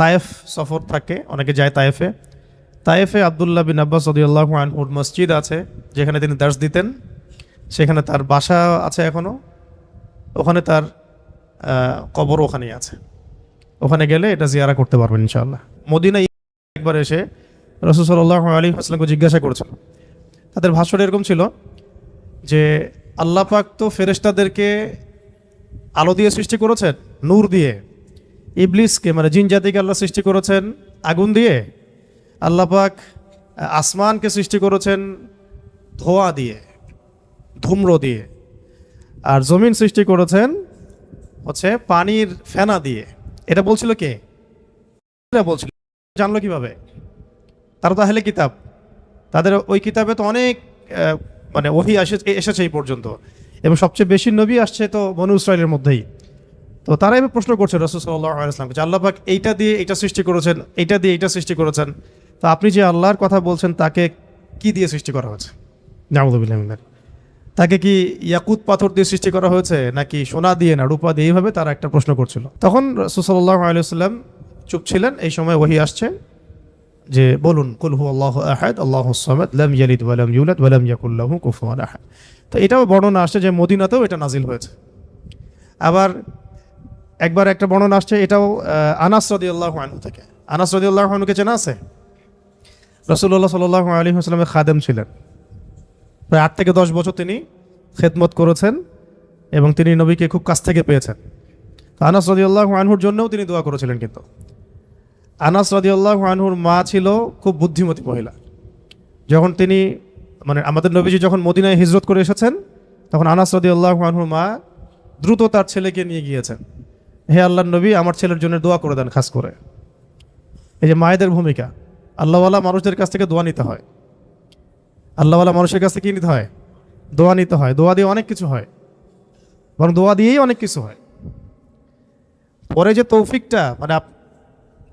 তায়েফ সফর থাকে, অনেকে যায় তায়েফে। তায়েফে আবদুল্লাহ বিন আব্বাস সদিউল্লাহ আনহুর মসজিদ আছে, যেখানে তিনি দার্স দিতেন। সেখানে তার বাসা আছে এখনও ওখানে তার কবর ওখানেই আছে। ওখানে গেলে এটা জিয়ারা করতে পারবেন ইনশাআল্লাহ। মদিনা একবার এসে রসুল সাল্লাহ আলী আসলামকে জিজ্ঞাসা করেছিল। তাদের ভাষণ এরকম ছিল যে, আল্লাহ পাক তো ফেরেশতাদেরকে আলো দিয়ে সৃষ্টি করেছেন, নূর দিয়ে। ইবলিসকে মানে জিন জাতিকে আল্লাহ সৃষ্টি করেছেন আগুন দিয়ে, আল্লাহ পাক আসমানকে সৃষ্টি করেছেন ধোয়া দিয়ে, ধুম্র দিয়ে, আর জমিন সৃষ্টি করেছেন হচ্ছে পানির ফেনা দিয়ে। এটা বলছিল কে? এটা বলছিল। জানলো কীভাবে? তারা তো আহলে কিতাব। তাদের ওই কিতাবে তো অনেক মানে ওহি এসেছে এই পর্যন্ত। এবং সবচেয়ে বেশি নবী আসছে তো বনু ইসরায়েলের মধ্যেই। তো তারা এবার প্রশ্ন করছে রসুল সাল্লাহামকে যে আল্লাহ পাক এইটা দিয়ে এটা সৃষ্টি করেছেন এইটা দিয়ে এইটা সৃষ্টি করেছেন। তো আপনি যে আল্লাহর কথা বলছেন তাকে কি দিয়ে সৃষ্টি করা হয়েছে? জামুদুবিল্লাহ তাকে কি ইয়াকুত পাথর দিয়ে সৃষ্টি করা হয়েছে নাকি সোনা দিয়ে না রূপা দিয়ে? এইভাবে তারা একটা প্রশ্ন করছিল। তখন রসুল্লাহ আলিয়াল্লাম চুপ ছিলেন এই সময় ওহি আসছে যে বলুন কুলহু আল্লাহ আহাদ আল্লাহ সামাদ লাম ইয়ালিদ ওয়ালাম ইউলাদ ওয়ালাম ইয়াকুল্লাহু কুফুয়ান আহাদ। তো এটাও বর্ণনা আসছে যে মদিনাতেও এটা নাজিল হয়েছে। আবার একবার একটা বর্ণনা আসছে, এটাও আনাস রদিউল্লাহ আনহু থেকে। আনাস রদিউল্লাহ আনহুকে চেনা আছে? রসুল্লাহ সাল্লাহ আলী হাসলামের খাদেম ছিলেন। প্রায় আট থেকে দশ বছর তিনি খেদমত করেছেন এবং তিনি নবীকে খুব কাছ থেকে পেয়েছেন। আনাস রদিউল্লাহ আনহুর জন্যও তিনি দোয়া করেছিলেন কিন্তু। আনাস রদিউল্লাহ আনহুর মা ছিল খুব বুদ্ধিমতী মহিলা। যখন তিনি মানে আমাদের নবীজি যখন মদিনায় হিজরত করে এসেছেন, তখন আনাস রদিউল্লাহ আনহুর মা দ্রুত তার ছেলেকে নিয়ে গিয়েছেন। হে আল্লাহ নবী, আমার ছেলের জন্য দোয়া করে দেন, খাস করে। এই যে মায়েদের ভূমিকা, আল্লাহওয়ালা মানুষদের কাছ থেকে দোয়া নিতে হয়। আল্লাহওয়ালা মানুষের কাছ থেকে কি নিতে হয়? দোয়া নিতে হয়। দোয়া দিয়ে অনেক কিছু হয়। বরং দোয়া দিয়েই অনেক কিছু হয়। পরে যে তৌফিকটা মানে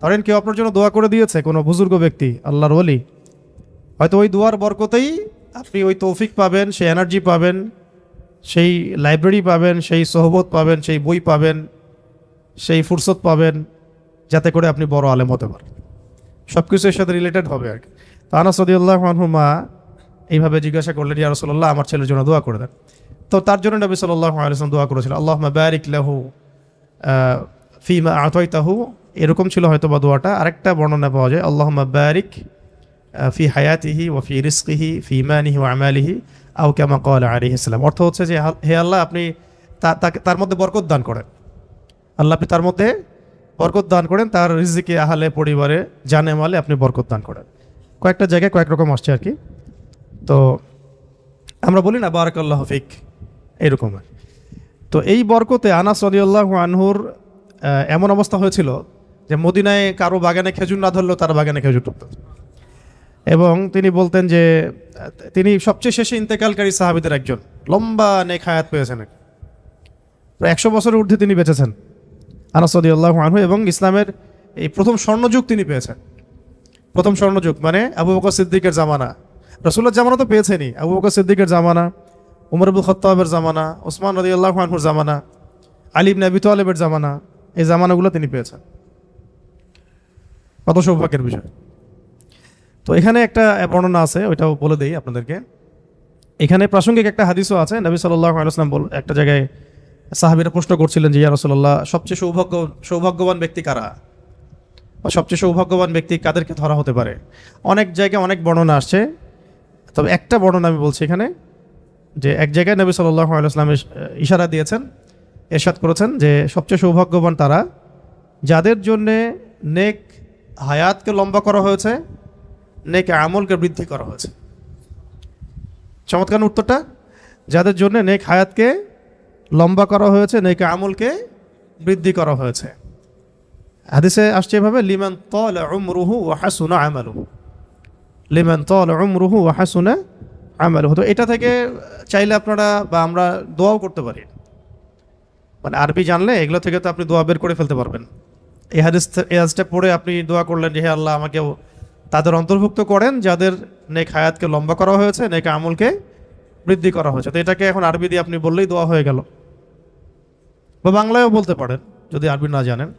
ধরেন কেউ আপনার জন্য দোয়া করে দিয়েছে, কোনো বুজুর্গ ব্যক্তি, আল্লাহর ওলি, হয়তো ওই দোয়ার বরকতেই আপনি ওই তৌফিক পাবেন, সেই এনার্জি পাবেন, সেই লাইব্রেরি পাবেন, সেই সহবত পাবেন, সেই বই পাবেন। সেই ফুরসত পাবেন যাতে করে আপনি বড় আলেম হতে পারেন। সব কিছু এর সাথে রিলেটেড হবে আর কি। তো আনাস রদিউল্লাহ মা এইভাবে জিজ্ঞাসা করলেন, ইয়া রসল্লাহ আমার ছেলের জন্য দোয়া করে দেন। তো তার জন্য নবী সাল্লাহ আলসালাম দোয়া করেছিল আল্লাহ ব্যারিক লাহু ফিমা আতয়তাহু এরকম ছিল হয়তো বা দোয়াটা। আরেকটা বর্ণনা পাওয়া যায় আল্লাহ ব্যারিক ফি হায়াতিহি ও ফি রিস্কিহি ফি ইমানিহি ও আমালিহি আউ কামা কল আলী ইসলাম অর্থ হচ্ছে যে, হা- আল্লাহ, আপনি তাকে, তার মধ্যে বরকত দান করেন। আল্লাহ আপনি তার মধ্যে বরকত দান করেন, তার রিজিকে আহালে পরিবারে, জানে মালে আপনি বরকত দান করেন। কয়েকটা জায়গায় কয়েক রকম আসছে আর কি। তো আমরা বলি না, বারাকাল্লাহ ফিক, এরকম আর। তো এই বরকতে আনাস রদিউল্লাহ আনহুর এমন অবস্থা হয়েছিল যে মদিনায় কারও বাগানে খেজুর না ধরলেও তার বাগানে খেজুর ধরত এবং তিনি বলতেন যে, তিনি সবচেয়ে শেষে ইন্তেকালকারী সাহাবিদের একজন, লম্বা নেক হায়াত পেয়েছেন। একশো বছরের ঊর্ধ্বে তিনি বেঁচেছেন। আনাস রদিউল্লাহ আনহু এবং ইসলামের এই প্রথম স্বর্ণযুগ তিনি পেয়েছেন। প্রথম স্বর্ণযুগ মানে আবু বকর সিদ্দিকের জামানা। রসুল্লাহ জামানা তো পেয়েছেনই। আবু বকর সিদ্দিকের জামানা, উমর আবুল খত্তাবের জামানা, ওসমান রদি আল্লাহ আনহুর জামানা আলিব নবী তালেবের জামানা, এই জামানাগুলো তিনি পেয়েছেন। কত সৌভাগ্যের বিষয়। তো এখানে একটা বর্ণনা আছে, ওইটাও বলে দেই আপনাদেরকে। এখানে প্রাসঙ্গিক একটা হাদিসও আছে, নবী সাল্লাহ আলাইসলাম বল একটা জায়গায় সাহাবিরা প্রশ্ন করছিলেন যে, ইয়া রসল্লাহ সবচেয়ে সৌভাগ্য, সৌভাগ্যবান ব্যক্তি কারা? বা সবচেয়ে সৌভাগ্যবান ব্যক্তি কাদেরকে ধরা হতে পারে? অনেক জায়গায় অনেক বর্ণনা আসছে। তবে একটা বর্ণনা আমি বলছি এখানে, যে এক জায়গায় নবী সাল্লাহ আলাইসলাম ইশারা দিয়েছেন, এরশাদ করেছেন যে, সবচেয়ে সৌভাগ্যবান তারা, যাদের জন্যে নেক হায়াতকে লম্বা করা হয়েছে, নেক আমলকে বৃদ্ধি করা হয়েছে। চমৎকার উত্তরটা, যাদের জন্য নেক হায়াতকে লম্বা করা হয়েছে, নেক আমলকে বৃদ্ধি করা হয়েছে। হাদিসে আসছে এভাবে, লিমান তল উমরুহু ও হাসুনা আমালুহু। লিমান তল উমরুহু ও হাসুনা আমালুহু। তো এটা থেকে চাইলে আপনারা বা আমরা দোয়াও করতে পারি। মানে আরবি জানলে এগুলো থেকে তো আপনি দোয়া বের করে ফেলতে পারবেন। এই হাদিস এই হাদিসটা পড়ে আপনি দোয়া করলেন যে, হে আল্লাহ আমাকেও তাদের অন্তর্ভুক্ত করেন, যাদের নেক হায়াতকে লম্বা করা হয়েছে, নেক আমলকে বৃদ্ধি করা হয়েছে। তো এটাকে এখন আরবি দিয়ে আপনি বললেই দোয়া হয়ে গেল। বা বাংলায়ও বলতে পারেন, যদি আরবি না জানেন।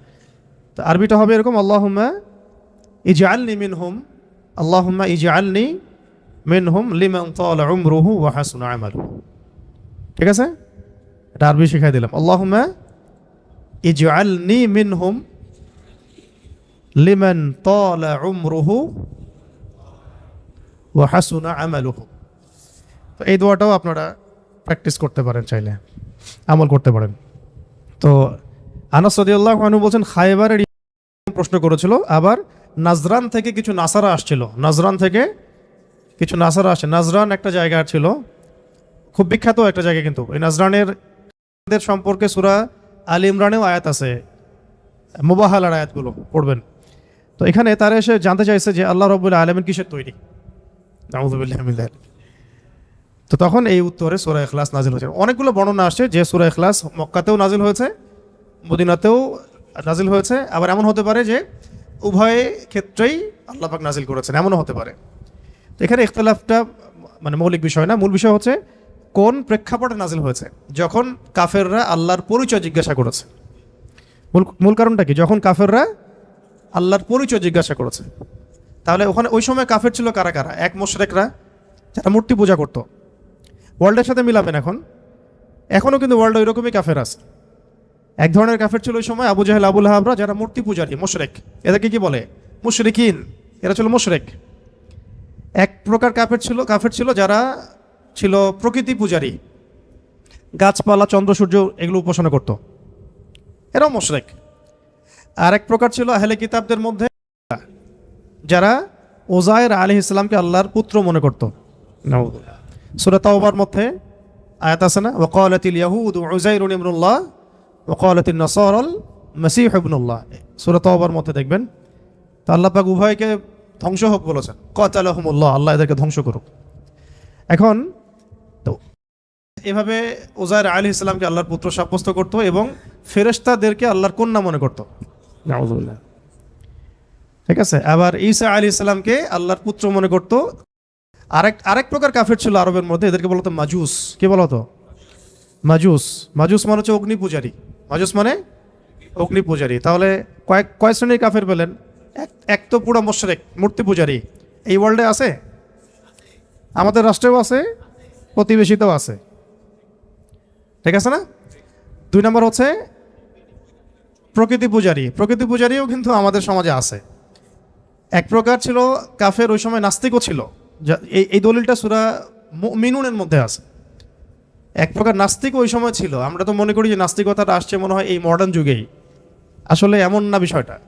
তো আরবিটা হবে এরকম, আল্লাহুম্মা ইজআলনি মিনহুম, আল্লাহুম্মা ইজআলনি মিনহুম লিমান তালা উমরুহু ওয়া হাসুনা আমালুহু। ঠিক আছে? এটা আরবি শিখাই দিলাম, আল্লাহুম্মা ইজআলনি মিনহুম লিমান তালা উমরুহু ওয়া হাসুনা আমালুহু। তো এই দোয়াটাও আপনারা প্র্যাকটিস করতে পারেন চাইলে, আমল করতে পারেন। তো আনাস আনহু বলছেন খায়বারের প্রশ্ন করেছিল, আবার নাজরান থেকে কিছু নাসারা আসছিল, নাজরান থেকে কিছু নাসারা আসে, নাজরান একটা জায়গা ছিল, খুব বিখ্যাত একটা জায়গা কিন্তু, এই নাজরানের সম্পর্কে সুরা আল ইমরানেও আয়াত আছে, মোবাহালার আয়াতগুলো পড়বেন। তো এখানে তারা এসে জানতে চাইছে যে আল্লাহ রবুল্লাহ আলমিন কিসের তৈরি? যালিক। তো তখন এই উত্তরে সুরা এখলাস নাজিল হয়েছে। অনেকগুলো বর্ণনা আসছে যে সুরা এখলাস মক্কাতেও নাজিল হয়েছে, মদিনাতেও নাজিল হয়েছে। আবার এমন হতে পারে যে উভয় ক্ষেত্রেই আল্লাহ পাক নাজিল করেছেন, এমনও হতে পারে। তো এখানে ইখতলাফটা মানে মৌলিক বিষয় না, মূল বিষয় হচ্ছে কোন প্রেক্ষাপটে নাজিল হয়েছে, যখন কাফেররা আল্লাহর পরিচয় জিজ্ঞাসা করেছে। মূল মূল কারণটা কি? যখন কাফেররা আল্লাহর পরিচয় জিজ্ঞাসা করেছে। তাহলে ওখানে ওই সময় কাফের ছিল কারা কারা? এক মোশরেকরা যারা মূর্তি পূজা করতো। ওয়ার্ল্ডের সাথে মিলাবেন এখন। এখনও কিন্তু ওয়ার্ল্ড ওইরকমই কাফের আছে। এক ধরনের কাফের ছিল ওই সময় আবু জাহেল, আবুল হাবরা যারা মূর্তি পূজারী, মোশরেক। এদেরকে কি বলে? মুশরিকিন। এরা ছিল মোশরেক। এক প্রকার কাফের ছিল কাফের ছিল যারা ছিল প্রকৃতি পূজারী। গাছপালা, চন্দ্র, সূর্য, এগুলো উপাসনা করত। এরাও মোশরেক। আর এক প্রকার ছিল আহলে কিতাবদের মধ্যে যারা ওজায়ের আলী ইসলামকে আল্লাহর পুত্র মনে করত। সুরা তাওবার মধ্যে আয়াত আছে না? ওকালাতিল ইয়াহুদ উজাইরুন ইবনুল্লাহ ওকালাতিল নসরল মসিহ ইবনুল্লাহ। সুরা তাওবার মধ্যে দেখবেন তো আল্লাহ পাক উভয়কে ধ্বংস হোক বলেছেন। কতালহমুল্লাহ আল্লাহ এদেরকে ধ্বংস করুক। এখন তো এভাবে ওজায়ের আলী ইসলামকে আল্লাহর পুত্র সাব্যস্ত করত এবং ফেরেশতাদেরকে আল্লাহর কন্যা মনে করত। ঠিক আছে? আবার ঈসা আলী ইসলামকে আল্লাহর পুত্র মনে করত আরেক আরেক প্রকার কাফের ছিল আরবের মধ্যে, এদেরকে বলতো মাজুস। কি বলতো মাজুস। মাজুস মানে হচ্ছে অগ্নি পূজারী। মাজুস মানে অগ্নি পূজারী। তাহলে কয়েক, কয় শ্রেণির কাফের পেলেন? এক এক তো পুরো মোশরেক, মূর্তি পূজারী। এই ওয়ার্ল্ডে আছে? আমাদের রাষ্ট্রেও আছে, প্রতিবেশীতেও আছে। ঠিক আছে না? দুই নম্বর হচ্ছে প্রকৃতি পূজারী। প্রকৃতি পূজারীও কিন্তু আমাদের সমাজে আছে। এক প্রকার ছিল, কাফের ওই সময় নাস্তিকও ছিল। এই দলিলটা সুরা মিনুনের মধ্যে আছে। এক প্রকার নাস্তিক ওই সময় ছিল। আমরা তো মনে করি যে নাস্তিকতাটা আসছে মনে হয় এই মডার্ন যুগেই। আসলে এমন না বিষয়টা।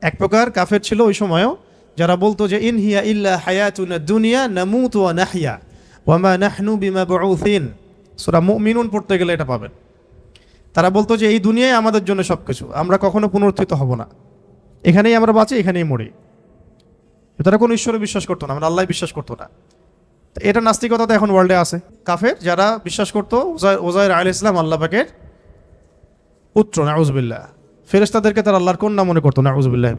এক প্রকার কাফের ছিল ওই সময়ও, যারা বলতো যে, ইন হিয়া ইল্লা হায়াতুনা দুনিয়া নামুত ওয়া নাহিয়া ওয়ামা নাহনু বিমা বুউসিন সূরা মুমিনুন পড়তে গেলে এটা পাবেন। তারা বলতো যে, এই দুনিয়ায় আমাদের জন্য সব কিছু আমরা কখনো পুনরুত্থিত হব না। এখানেই আমরা বাঁচি, এখানেই মরি। তারা কোনো ঈশ্বরে বিশ্বাস করতো না আমরা আল্লাহ বিশ্বাস করতো না। এটা নাস্তিকতা তো এখন ওয়ার্ল্ডে আছে। কাফের যারা বিশ্বাস করতো ওজায় আল ইসলাম আল্লাহ পাকের পুত্র, নাউজবিল্লাহ। ফেরেস্তাদেরকে তারা আল্লাহর কন্যা মনে করতো, নাউজবিল্লাহ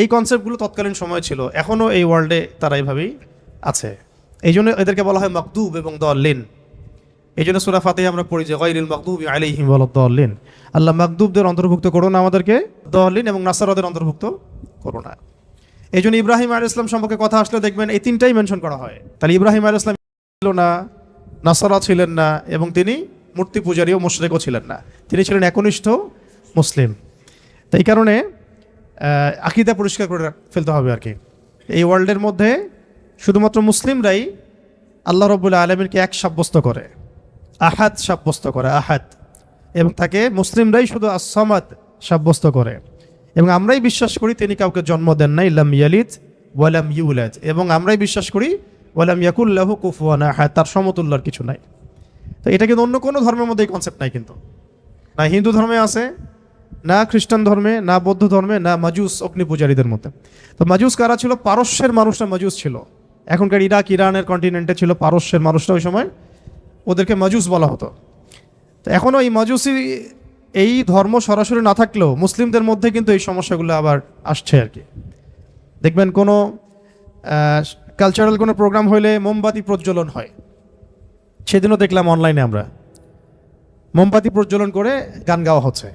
এই কনসেপ্টগুলো তৎকালীন সময় ছিল, এখনও এই ওয়ার্ল্ডে তারা এইভাবেই আছে। এই জন্য এদেরকে বলা হয় মকদুব এবং দলিন এই জন্য সুরা ফাতে আমরা পড়ি যে গৈরিল মকদুব আলাইহিম দলিন আল্লাহ মকদুবদের অন্তর্ভুক্ত করো না আমাদেরকে দলিন এবং নাসারদের অন্তর্ভুক্ত করো না। এই জন্য ইব্রাহিম আল ইসলাম সম্পর্কে কথা আসলে দেখবেন এই তিনটাই মেনশন করা হয়। তাহলে ইব্রাহিম আল ইসলাম ছিল না, নাসারা ছিলেন না এবং তিনি মূর্তি পূজারীও মুশরেকও ছিলেন না। তিনি ছিলেন একনিষ্ঠ মুসলিম। তো এই কারণে আকিদা পরিষ্কার করে ফেলতে হবে আর কি। এই ওয়ার্ল্ডের মধ্যে শুধুমাত্র মুসলিমরাই আল্লাহ রবুল্লা আলমীরকে এক সাব্যস্ত করে, আহাদ সাব্যস্ত করে আহাত এবং তাকে মুসলিমরাই শুধু আসামাদ সাব্যস্ত করে। এবং আমরাই বিশ্বাস করি তিনি কাউকে জন্ম দেন নাই ইল্লাম ইয়ালিদ ওয়ালাম ইউলাদ। এবং আমরাই বিশ্বাস করি ওয়ালাম ইয়াকুল্লাহু কুফুয়ান আহাদ, তার সমতুল্লার কিছু নাই। তো এটা কিন্তু অন্য কোনো ধর্মের মধ্যে এই কনসেপ্ট নাই কিন্তু। না হিন্দু ধর্মে আছে, না খ্রিস্টান ধর্মে, না বৌদ্ধ ধর্মে, না মাজুস অগ্নি পূজারীদের মধ্যে। তো মাজুস কারা ছিল? পারস্যের মানুষরা মাজুস ছিল। এখনকার ইরাক, ইরানের কন্টিনেন্টে ছিল পারস্যের মানুষরা ওই সময়। ওদেরকে মাজুস বলা হতো। তো এখনও এই মাজুসি এই ধর্ম সরাসরি না থাকলেও মুসলিমদের মধ্যে কিন্তু এই সমস্যাগুলো আবার আসছে আর কি। দেখবেন কোনো কালচারাল কোনো প্রোগ্রাম হইলে মোমবাতি প্রজ্বলন হয়। সেদিনও দেখলাম অনলাইনে আমরা। মোমবাতি প্রজ্বলন করে গান গাওয়া হচ্ছে।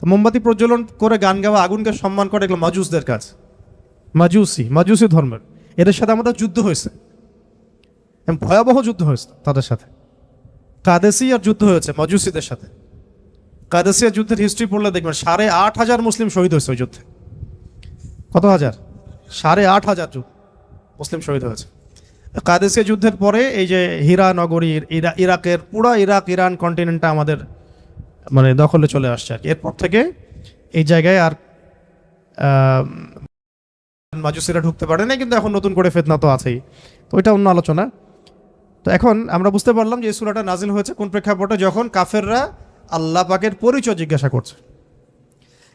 তো মোমবাতি প্রজ্বলন করে গান গাওয়া আগুনকে সম্মান করে এগুলো মাজুসদের কাজ। মাজুসি মাজুসি ধর্মের। এদের সাথে আমাদের যুদ্ধ হয়েছে। ভয়াবহ যুদ্ধ হয়েছে তাদের সাথে। কাদেসিয়ার যুদ্ধ হয়েছে মাজুসিদের সাথে। কাদেসিয়া যুদ্ধের হিস্ট্রি পড়লে দেখবেন সাড়ে আট হাজার মুসলিম শহীদ হয়েছে ওই যুদ্ধে। কত হাজার? সাড়ে আট হাজার মুসলিম শহীদ হয়েছে। কাদেসিয়া যুদ্ধের পরে এই যে হীরা নগরীর ইরা ইরাকের পুরো ইরাক, ইরান কন্টিনেন্টটা আমাদের মানে দখলে চলে আসছে আর এরপর থেকে এই জায়গায় আর মাজুসিরা ঢুকতে পারে না কিন্তু এখন নতুন করে ফেতনা তো আছেই। তো ওইটা অন্য আলোচনা। তো এখন আমরা বুঝতে পারলাম যে এই সুরাটা নাজিল হয়েছে কোন প্রেক্ষাপটে, যখন কাফেররা আল্লাহ পাকের পরিচয় জিজ্ঞাসা করছে।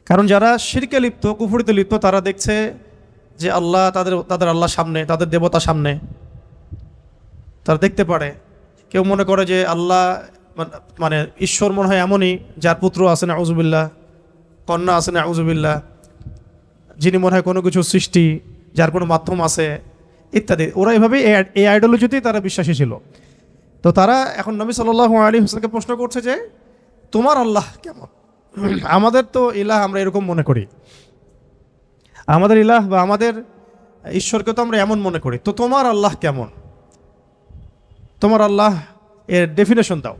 কারণ যারা শিরকে লিপ্ত, কুফুরিতে লিপ্ত, তারা দেখছে যে আল্লাহ তাদের তাদের আল্লাহ সামনে, তাদের দেবতা সামনে। তারা দেখতে পারে। কেউ মনে করে যে আল্লাহ মানে ঈশ্বর মনে হয় এমনই, যার পুত্র আছে না আউজুবিল্লাহ কন্যা আছে না আউজুবিল্লাহ যিনি মনে হয় কোনো কিছু সৃষ্টি, যার কোনো মাধ্যম আছে, ইত্যাদি। ওরা এভাবেই এই- এই আইডিওলজিতেই তারা বিশ্বাসী ছিল। তো তারা এখন নবী সাল্লাহ আলী হোসেনকে প্রশ্ন করছে যে তোমার আল্লাহ কেমন? আমাদের তো ইলাহ আমরা এরকম মনে করি। আমাদের ইলাহ বা আমাদের ঈশ্বরকে তো আমরা এমন মনে করি। তো তোমার আল্লাহ কেমন? তোমার আল্লাহ এর ডেফিনেশন দাও।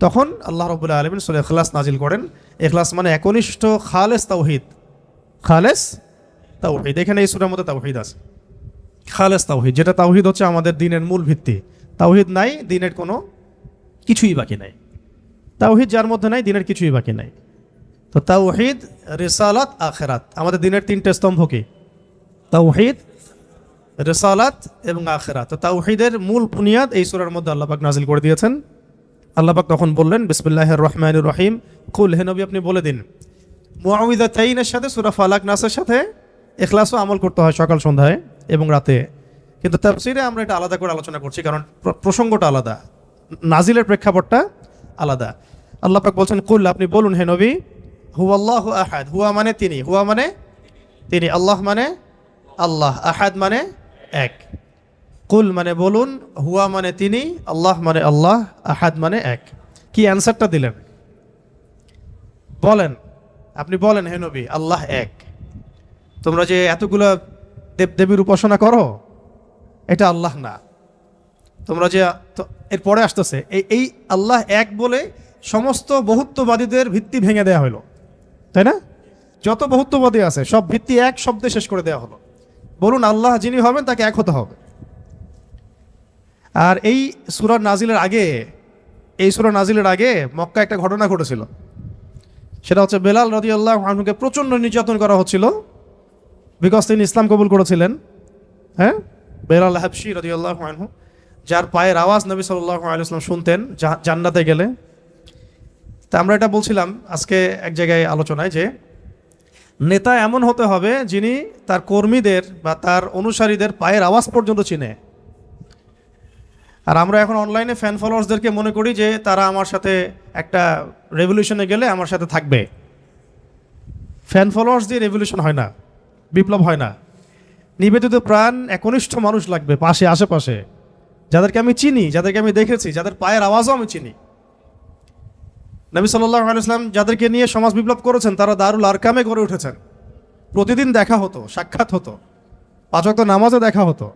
তখন আল্লাহ রবুল্লাহ আলমিন সুলে এখলাস নাজিল করেন। এখলাস মানে একনিষ্ঠ খালেস তাওহিদ। খালেস তাওহিদ। এখানে এই সুরের মধ্যে তাওহিদ আছে। খালেস তাওহিদ। যেটা তাওহিদ হচ্ছে আমাদের দিনের মূল ভিত্তি। তাওহিদ নাই, দিনের কোনো কিছুই বাকি নাই। তাওহিদ যার মধ্যে নাই, দিনের কিছুই বাকি নাই। তো তাওহিদ, রেসালাত, আখেরাত। আমাদের দিনের তিনটে স্তম্ভ কি? তাওহিদ, রেসালাত এবং আখেরাত। তো তাওহিদের মূল বুনিয়াদ এই সুরার মধ্যে আল্লাপাক নাজিল করে দিয়েছেন। আল্লাপাক তখন বললেন বিসমিল্লাহ রহমান রহিম। কুল হেনবী আপনি বলে দিন। মুআউযা তাইনের সাথে সুরা ফালাক নাসের সাথে এখলাসও আমল করতে হয় সকাল সন্ধ্যায় এবং রাতে। কিন্তু তাফসিরে আমরা এটা আলাদা করে আলোচনা করছি, কারণ প্রসঙ্গটা আলাদা। নাজিলের প্রেক্ষাপটটা আলাদা। আল্লাহ পাক বলছেন, কুল, আপনি বলুন, হে নবী হু আল্লাহ আহাদ। হুয়া মানে তিনি, হুয়া মানে তিনি, আল্লাহ মানে আল্লাহ, আহাদ মানে এক। কুল মানে বলুন, হুয়া মানে তিনি, আল্লাহ মানে আল্লাহ, আহাদ মানে এক। কি অ্যান্সারটা দিলেন? বলেন, আপনি বলেন, হে নবী, আল্লাহ এক। তোমরা যে এতগুলো দেব দেবীর উপাসনা করো, এটা আল্লাহ না। তোমরা যে এরপরে আসতেছে এই এই আল্লাহ এক বলে সমস্ত বহুত্ববাদীদের ভিত্তি ভেঙে দেওয়া হলো। তাই না? যত বহুত্ববাদী আছে, সব ভিত্তি এক শব্দে শেষ করে দেওয়া হলো। বলুন, আল্লাহ যিনি হবেন, তাকে এক হতে হবে। আর এই সুরার নাজিলের আগে, এই সুরা নাজিলের আগে মক্কা একটা ঘটনা ঘটেছিল। সেটা হচ্ছে বেলাল রদি আল্লাহ আনহুকে প্রচণ্ড নির্যাতন করা হচ্ছিল বিকজ তিনি ইসলাম কবুল করেছিলেন। হ্যাঁ? বেলাল হাবশি রদি আল্লাহ আনহু যার পায়ের আওয়াজ নবী সাল্লাহ আলাইসলাম শুনতেন জান্নাতে গেলে। তা আমরা এটা বলছিলাম আজকে এক জায়গায় আলোচনায় যে, নেতা এমন হতে হবে যিনি তার কর্মীদের বা তার অনুসারীদের পায়ের আওয়াজ পর্যন্ত চিনে। আর আমরা এখন অনলাইনে ফ্যান ফলোয়ার্সদেরকে মনে করি যে, তারা আমার সাথে একটা রেভলিউশনে গেলে আমার সাথে থাকবে। ফ্যান ফলোয়ার্স দিয়ে রেভলিউশন হয় না, বিপ্লব হয় না। নিবেদিত প্রাণ একনিষ্ঠ মানুষ লাগবে, পাশে, আশেপাশে। যাদেরকে আমি চিনি, যাদেরকে আমি দেখেছি, যাদের পায়ের আওয়াজও আমি চিনি। নবী সাল্লাহ আলাইসলাম যাদেরকে নিয়ে সমাজ বিপ্লব করেছেন, তারা দারুল আরকামে গড়ে উঠেছেন। প্রতিদিন দেখা হতো, সাক্ষাৎ হতো। পাচক তো নামাজে দেখা হতো।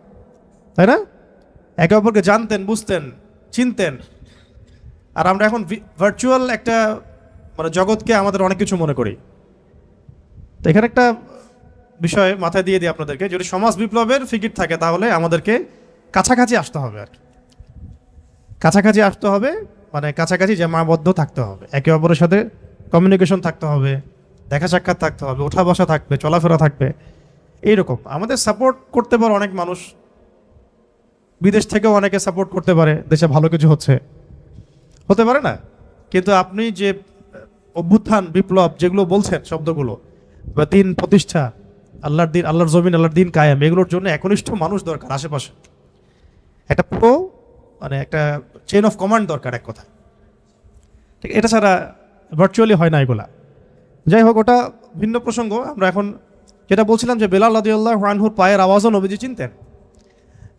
তাই না? একে অপরকে জানতেন, বুঝতেন, চিনতেন। আর আমরা এখন ভার্চুয়াল একটা মানে জগৎকে আমাদের অনেক কিছু মনে করি। তো এখানে একটা বিষয় মাথায় দিয়ে দিই আপনাদেরকে। যদি সমাজ বিপ্লবের ফিকির থাকে, তাহলে আমাদেরকে কাছাকাছি আসতে হবে আর কি। কাছাকাছি আসতে হবে মানে কাছাকাছি জামাবদ্ধ থাকতে হবে। একে অপরের সাথে কমিউনিকেশন থাকতে হবে, দেখা সাক্ষাৎ থাকতে হবে, ওঠা বসা থাকবে, চলাফেরা থাকবে। এইরকম। আমাদের সাপোর্ট করতে পারে অনেক মানুষ। বিদেশ থেকেও অনেকে সাপোর্ট করতে পারে, দেশে ভালো কিছু হচ্ছে। হতে পারে না? কিন্তু আপনি যে অভ্যুত্থান, বিপ্লব যেগুলো বলছেন শব্দগুলো, বা দিন প্রতিষ্ঠা, আল্লাহর দিন, আল্লাহর জমিন, আল্লাহর দিন কায়েম, এগুলোর জন্য একনিষ্ঠ মানুষ দরকার আশেপাশে। একটা পুরো মানে একটা চেন অফ কমান্ড দরকার এক কথা ঠিক, এটা ছাড়া ভার্চুয়ালি হয় না এগুলা। যাই হোক, ওটা ভিন্ন প্রসঙ্গ। আমরা এখন যেটা বলছিলাম যে বেলাল আদিউল্লাহ আনহুর পায়ের আওয়াজও নবীজি চিনতেন।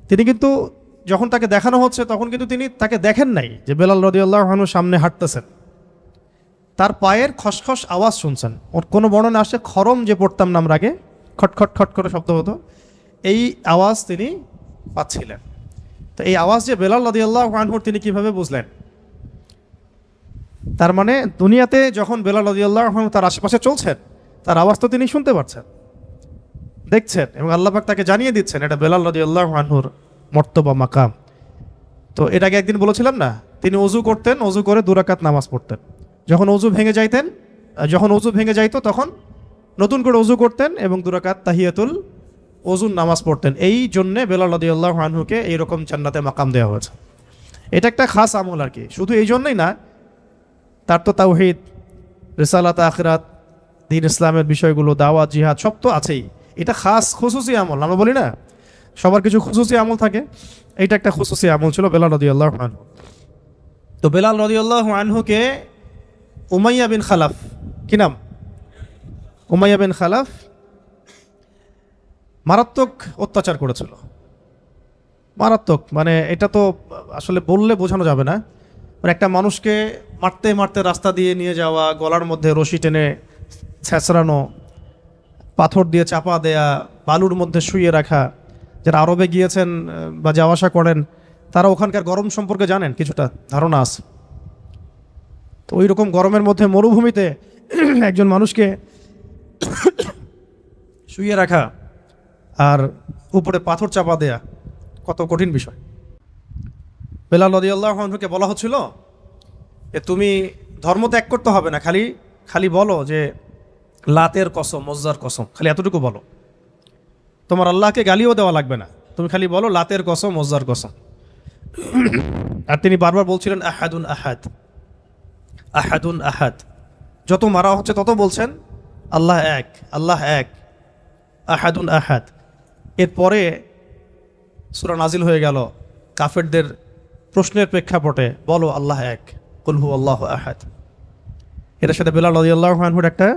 তিনি কিন্তু যখন তাকে দেখানো হচ্ছে, তখন কিন্তু তিনি তাকে দেখেন নাই যে বেলাল রদিউল্লাহ আনহুর সামনে হাঁটতেছেন। তার পায়ের খসখস আওয়াজ শুনছেন। ওর কোনো বর্ণনা আসে খরম যে পড়তাম না আমরা আগে খটখট খট করে শব্দ হতো, এই আওয়াজ তিনি পাচ্ছিলেন। তো এই আওয়াজ যে বেলাল রদি আল্লাহ আনহুর তিনি কীভাবে বুঝলেন? তার মানে দুনিয়াতে যখন বেলাল রদি আল্লাহ তার আশেপাশে চলছেন, তার আওয়াজ তো তিনি শুনতে পারছেন, দেখছেন এবং আল্লাপাক তাকে জানিয়ে দিচ্ছেন, এটা বেলাল রদি আল্লাহ আনহুর মর্তবা মাকাম। তো এটাকে একদিন বলেছিলাম না, তিনি অজু করতেন, অজু করে দুরাকাত নামাজ পড়তেন। যখন অজু ভেঙে যাইতেন, যখন অজু ভেঙে যাইতো তখন নতুন করে অজু করতেন এবং দুরাকাত তাহিয়াতুল অজুর নামাজ পড়তেন। এই জন্যে বেলাল রদিউল্লাহ আনহুকে এইরকম জান্নাতে মাকাম দেওয়া হয়েছে। এটা একটা খাস আমল আর কি। শুধু এই জন্যই না, তার তো তাওহিদ, রেসালাত আখরাত, দিন ইসলামের বিষয়গুলো, দাওয়াত, জিহাদ, সব তো আছেই। এটা খাস খুশুসি আমল, আমরা বলি না? সবার কিছু খুশুসি আমল থাকে। এইটা একটা খুশুসি আমল ছিল বেলাল রদিউল্লাহ আনহু। তো বেলাল রদিউল্লাহ আনহুকে উমাইয়া বিন খালাফ, কি নাম? উমাইয়া বিন খালাফ মারাত্মক অত্যাচার করেছিল। মারাত্মক মানে এটা তো আসলে বললে বোঝানো যাবে না। মানে একটা মানুষকে মারতে মারতে রাস্তা দিয়ে নিয়ে যাওয়া, গলার মধ্যে রশি টেনে ছেঁচড়ানো, পাথর দিয়ে চাপা দেয়া, বালুর মধ্যে শুয়ে রাখা, যারা আরবে গিয়েছেন বা যাওয়া আসা করেন, তারা ওখানকার গরম সম্পর্কে জানেন কিছুটা, ধারণা আছে। তো ওই রকম গরমের মধ্যে মরুভূমিতে একজন মানুষকে শুয়ে রাখা আর উপরে পাথর চাপা দেয়া, কত কঠিন বিষয়। বেলাল রদিয়াল্লাহকে বলা হচ্ছিল যে, তুমি ধর্ম ত্যাগ করতে হবে না, খালি খালি বলো যে, লাতের কসম, মজ্জার কসম, খালি এতটুকু বলো। তোমার আল্লাহকে গালিও দেওয়া লাগবে না, তুমি খালি বলো লাতের কসম, মজ্জার কসম। আর তিনি বারবার বলছিলেন, আহাদুন আহাদ আহাদুন আহাদ। যত মারা হচ্ছে তত বলছেন, আল্লাহ এক আল্লাহ এক, আহাদুন আহাদ। এরপরে সুরা নাজিল হয়ে গেল। কাফেরদের প্রশ্নের প্রেক্ষাপটে বলো, আল্লাহ এক কুলহু আল্লাহ আহাদ। এটার সাথে বেলাল রদি আল্লাহ আনহুর একটা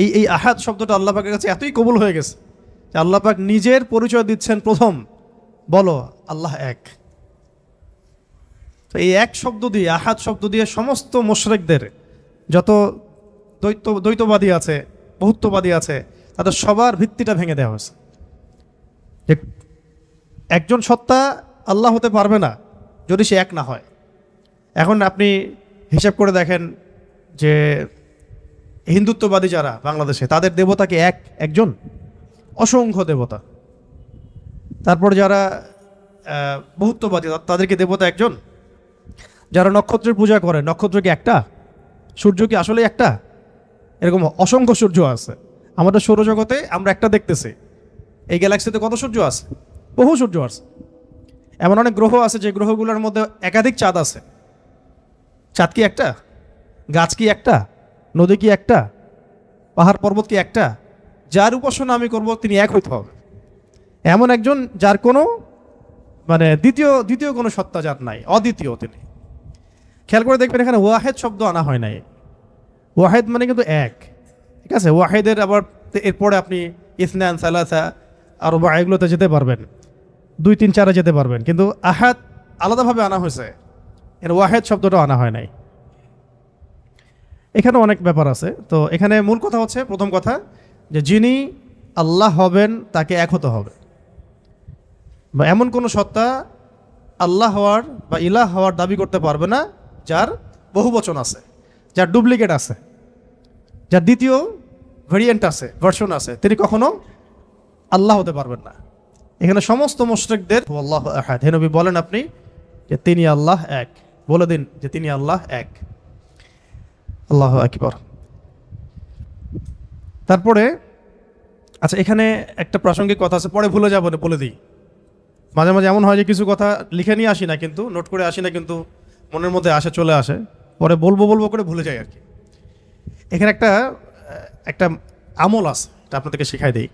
এই এই আহাদ শব্দটা আল্লাহ পাকের কাছে এতই কবুল হয়ে গেছে যে আল্লাহ পাক নিজের পরিচয় দিচ্ছেন প্রথম। বলো, আল্লাহ এক। তো এই এক শব্দ দিয়ে, আহাদ শব্দ দিয়ে সমস্ত মোশরেকদের যত দ্বৈত, দ্বৈতবাদী আছে, বহুত্ববাদী আছে, তাদের সবার ভিত্তিটা ভেঙে দেওয়া হয়েছে। যে একজন সত্তা আল্লাহ হতে পারবে না যদি সে এক না হয়। এখন আপনি হিসাব করে দেখেন যে হিন্দুত্ববাদী যারা বাংলাদেশে, তাদের দেবতাকে এক, একজন? অসংখ্য দেবতা। তারপর যারা বহুত্ববাদী তাদেরকে দেবতা একজন? যারা নক্ষত্রের পূজা করে, নক্ষত্র কি একটা? সূর্য কি আসলে একটা? এরকম অসংখ্য সূর্য আছে। আমাদের সৌরজগতে আমরা একটা দেখতেছি। এই গ্যালাক্সিতে কত সূর্য আছে? বহু সূর্য আছে। এমন অনেক গ্রহ আছে যে গ্রহগুলোর মধ্যে একাধিক চাঁদ আছে। চাঁদ কি একটা? গাছ কি একটা? নদী কি একটা? পাহাড় পর্বত কি একটা? যার উপাসনা আমি করব তিনি এক হইতে হবে। এমন একজন যার কোনো মানে দ্বিতীয় দ্বিতীয় কোনো সত্তা যার নাই অদ্বিতীয় তিনি। খেয়াল করে দেখবেন এখানে ওয়াহেদ শব্দ আনা হয় নাই। ওয়াহেদ মানে কিন্তু এক। ঠিক আছে? ওয়াহেদের আবার এরপরে আপনি ইসনান সালাসা আর বা এগুলোতে যেতে পারবেন। দুই, তিন, চারে যেতে পারবেন। কিন্তু আহাদ আলাদাভাবে আনা হয়েছে। এর ওয়াহেদ শব্দটা আনা হয় নাই। এখানে অনেক ব্যাপার আছে। তো এখানে মূল কথা হচ্ছে, প্রথম কথা, যে যিনি আল্লাহ হবেন, তাকে এক হতে হবে। বা এমন কোনো সত্তা আল্লাহ হওয়ার বা ইলাহ হওয়ার দাবি করতে পারবে না, যার বহু বচন আছে, যার ডুপ্লিকেট আছে, যার দ্বিতীয় ভেরিয়েন্ট আছে ভার্সন আছে। তিনি কখনো আল্লাহ হতে পারবেন না। এখানে সমস্ত মুশরিকদের আল্লাহ আহাদ। হে নবী, বলেন আপনি যে তিনি আল্লাহ এক। বলে দিন যে তিনি আল্লাহ এক। আল্লাহ আকবর। তারপরে আচ্ছা এখানে একটা প্রাসঙ্গিক কথা আছে, পরে ভুলে যাব না বলে দিই। মাঝে মাঝে এমন হয় যে কিছু কথা লিখে নিয়ে আসি না কিন্তু, নোট করে আসি না কিন্তু, মনের মধ্যে আসে, চলে আসে। পরে বলব বলব করে ভুলে যাই আর কি। এখানে একটা একটা আমল আছে, এটা আপনাদেরকে শেখাই দিই।